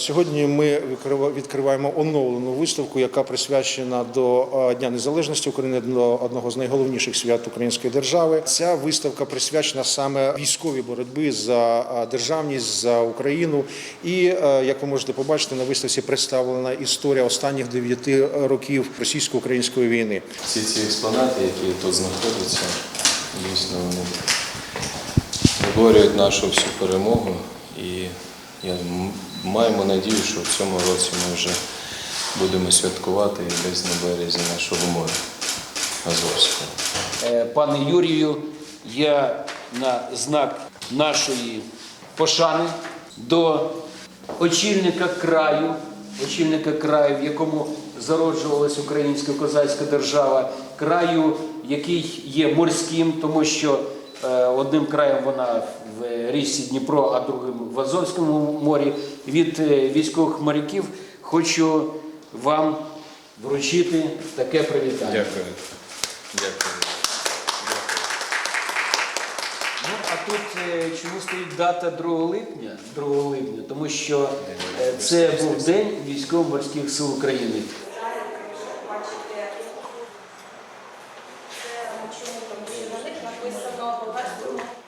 Сьогодні ми відкрива- відкриваємо оновлену виставку, яка присвячена до Дня Незалежності України, до одного з найголовніших свят української держави. Ця виставка присвячена саме військовій боротьбі за державність за Україну. І е, як ви можете побачити, на виставці представлена історія останніх дев'яти років російсько-української війни. Всі ці експонати, які тут знаходяться, дійсно вони виборюють нашу всю перемогу. І я маємо надію, що в цьому році ми вже будемо святкувати і десь на березі нашого моря Азовського. Е, Пане Юрію, я на знак нашої пошани до очільника краю, очільника краю, в якому зароджувалась українська козацька держава, краю, який є морським, тому що одним краєм вона в річці Дніпро, а другим в Азовському морі. Від е, військових моряків хочу вам вручити таке привітання. Дякую. Дякую. Ну, а тут е, чому стоїть дата 2 липня? 2 липня, тому що е, це був День військово-морських сил України. Це чому